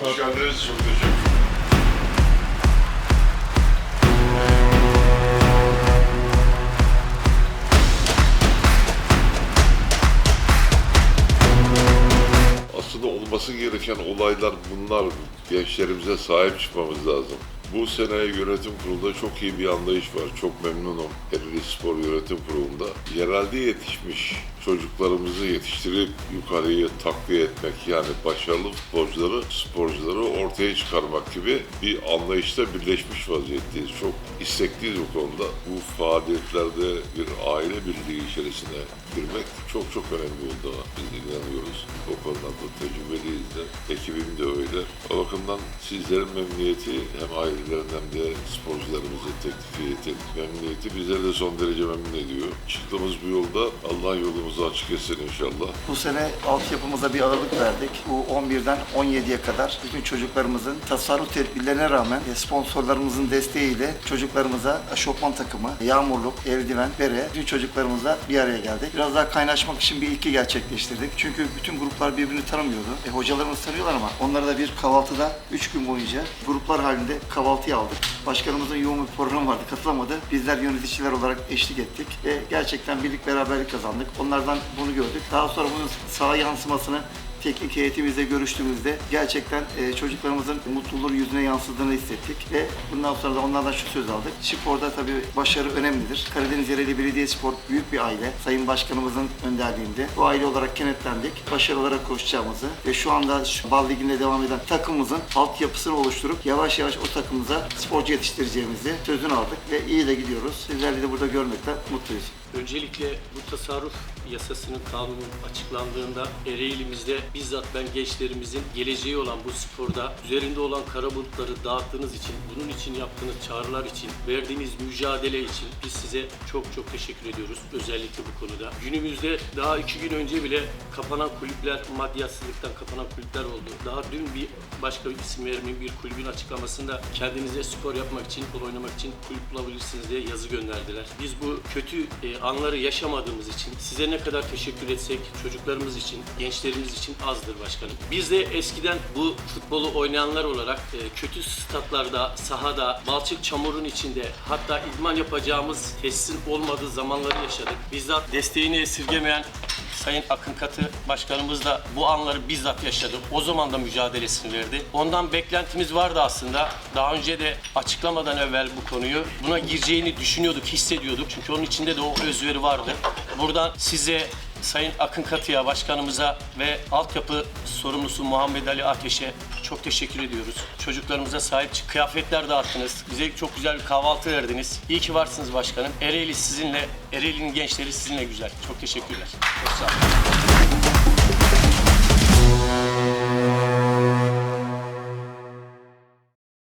Hoş geldiniz. Çok teşekkür Aslında olması gereken olaylar bunlar. Gençlerimize sahip çıkmamız lazım. Bu sene yönetim kurulunda çok iyi bir anlayış var. Çok memnunum. Ereğli Spor Yönetim Kurulu'nda. Yerelde yetişmiş çocuklarımızı yetiştirip yukarıya takviye etmek yani başarılı futbolcuları, sporcuları ortaya çıkarmak gibi bir anlayışta birleşmiş vaziyetteyiz. Çok istekliyiz bu konuda. Bu faaliyetlerde bir aile birliği içerisine girmek çok çok önemli oldu. Biz inanıyoruz. O konuda da tecrübeliyiz de. Ekibim de öyle. O bakımdan sizlerin memnuniyeti hem ailelerin hem de sporcularımızın teklifiyetin memnuniyeti bizleri de son derece memnun ediyor. Çıktığımız bu yolda Allah yolumuzu açık etsin inşallah. Bu sene altyapımıza bir aralık verdik. Bu 11'den 17'ye kadar bütün çocuklarımızın tasarruf tedbirlerine rağmen e, sponsorlarımızın desteğiyle çocuklarımıza eşofman takımı, yağmurluk, eldiven, bere, bütün çocuklarımızla bir araya geldik. Biraz daha kaynaşmak için bir ilki gerçekleştirdik. Çünkü bütün gruplar birbirini tanımıyordu. E, hocalarımız tanıyorlar ama onlara da bir kahvaltıda 3 gün boyunca gruplar halinde kahvaltıya aldık. Başkanımızın yoğun bir programı vardı, katılamadı. Bizler yöneticiler olarak eşlik ettik ve gerçekten birlik beraberlik kazandık. Onlardan bunu gördük. Daha sonra bunun saha yansımasını teknik heyetimizle görüştüğümüzde gerçekten e, çocuklarımızın mutluluğu yüzüne yansıdığını hissettik ve bundan sonra da onlardan şu söz aldık. Sporda tabii başarı önemlidir. Karadeniz Yereli Belediyespor büyük bir aile. Sayın Başkanımızın önderliğinde bu aile olarak kenetlendik. Başarı olarak koşacağımızı ve şu anda Bal Ligi'nde devam eden takımımızın altyapısını oluşturup yavaş yavaş o takımımıza sporcu yetiştireceğimizi sözünü aldık ve iyi de gidiyoruz. Sizlerle de burada görmekten mutluyuz. Öncelikle bu tasarruf yasasının kanunun açıklandığında Ereğli'mizde bizzat ben gençlerimizin geleceği olan bu sporda üzerinde olan kara bulutları dağıttığınız için, bunun için yaptığınız çağrılar için, verdiğiniz mücadele için biz size çok çok teşekkür ediyoruz. Özellikle bu konuda. Günümüzde daha iki gün önce bile kapanan kulüpler, maddiyatsızlıktan kapanan kulüpler oldu. Daha dün bir başka bir isim vermeyeyim bir kulübün açıklamasında kendinize spor yapmak için, futbol oynamak için kulüp bulabilirsiniz diye yazı gönderdiler. Biz bu kötü e, anları yaşamadığımız için size ne kadar teşekkür etsek çocuklarımız için, gençlerimiz için azdır başkanım. Biz de eskiden bu futbolu oynayanlar olarak e, kötü statlarda, sahada, balçık çamurun içinde hatta idman yapacağımız tesisin olmadığı zamanları yaşadık. Bizzat desteğini esirgemeyen Sayın Akın Katı Başkanımız da bu anları bizzat yaşadı. O zaman da mücadelesini verdi. Ondan beklentimiz vardı aslında. Daha önce de açıklamadan evvel bu konuyu buna gireceğini düşünüyorduk, hissediyorduk. Çünkü onun içinde de o özveri vardı. Buradan size Sayın Akın Katı'ya, başkanımıza ve altyapı sorumlusu Muhammed Ali Ateş'e çok teşekkür ediyoruz. Çocuklarımıza sahip çık, kıyafetler dağıttınız. Bize çok güzel bir kahvaltı verdiniz. İyi ki varsınız başkanım. Ereğli sizinle, Ereğli'nin gençleri sizinle güzel. Çok teşekkürler. Çok sağ olun.